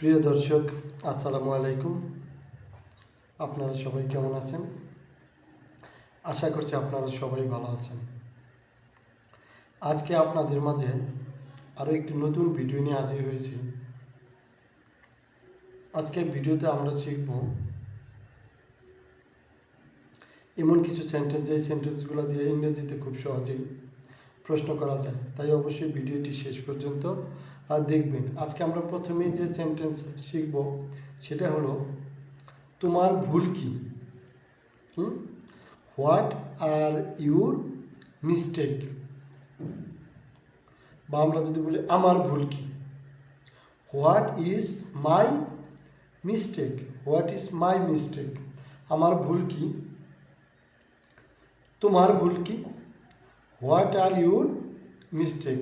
প্রিয় দর্শক, আসসালামু আলাইকুম। আপনারা সবাই কেমন আছেন? আশা করছি আপনারা সবাই ভালো আছেন। আজকে আপনাদের মাঝে আরও একটি নতুন ভিডিও নিয়ে হাজির হয়েছি। আজকের ভিডিওতে আমরা শিখব এমন কিছু সেন্টেন্স এই সেন্টেন্সগুলো দিয়ে ইংরেজিতে খুব সহজেই প্রশ্ন করা যায়। তাই অবশ্যই ভিডিওটি শেষ পর্যন্ত দেখবেন, আজকে আমরা প্রথমেই যে সেন্টেন্স শিখব, সেটা হলো, তোমার ভুল কি? হোয়াট আর ইউর মিস্টেক বা আমরা যদি বলি, আমার ভুল কি? What is my mistake what is my mistake আমার ভুল কি? তোমার ভুল কি? হোয়াট আর ইউর মিস্টেক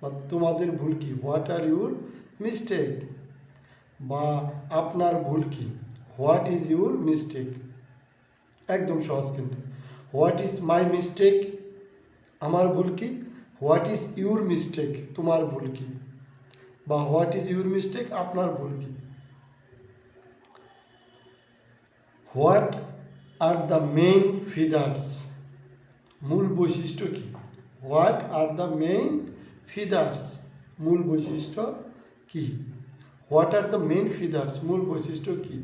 বা তোমাদের ভুল কি? হোয়াট আর ইউর মিস্টেক বা আপনার ভুল কি? হোয়াট ইজ ইউর মিস্টেক একদম সহজ কিন্তু। হোয়াট ইজ মাই মিস্টেক আমার ভুল কি? হোয়াট ইজ ইউর মিস্টেক তোমার ভুল কি? বা হোয়াট ইজ ইউর মিস্টেক আপনার ভুল কি? What are the main features মূল বৈশিষ্ট্য কি? What are the main features মূল বৈশিষ্ট্য কি? What are the main features মূল বৈশিষ্ট্য কি?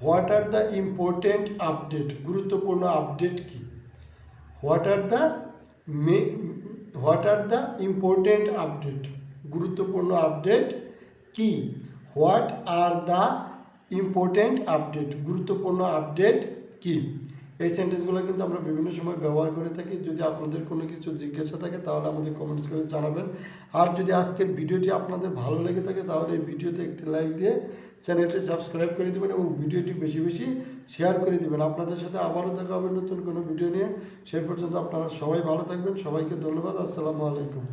What are the important update গুরুত্বপূর্ণ আপডেট কি? What are the may what are the important update গুরুত্বপূর্ণ আপডেট কি? What are the important update গুরুত্বপূর্ণ আপডেট কি? এই সেন্টেন্সগুলো কিন্তু আমরা বিভিন্ন সময় ব্যবহার করে থাকি। যদি আপনাদের কোনো কিছু জিজ্ঞাসা থাকে, তাহলে আমাদের কমেন্টস করে জানাবেন। আর যদি আজকের ভিডিওটি আপনাদের ভালো লেগে থাকে, তাহলে এই ভিডিওতে একটি লাইক দিয়ে চ্যানেলটি সাবস্ক্রাইব করে দেবেন এবং ভিডিওটি বেশি বেশি শেয়ার করে দেবেন। আপনাদের সাথে আবারও দেখা হবে নতুন কোনো ভিডিও নিয়ে। সেই পর্যন্ত আপনারা সবাই ভালো থাকবেন। সবাইকে ধন্যবাদ। আসসালামু আলাইকুম।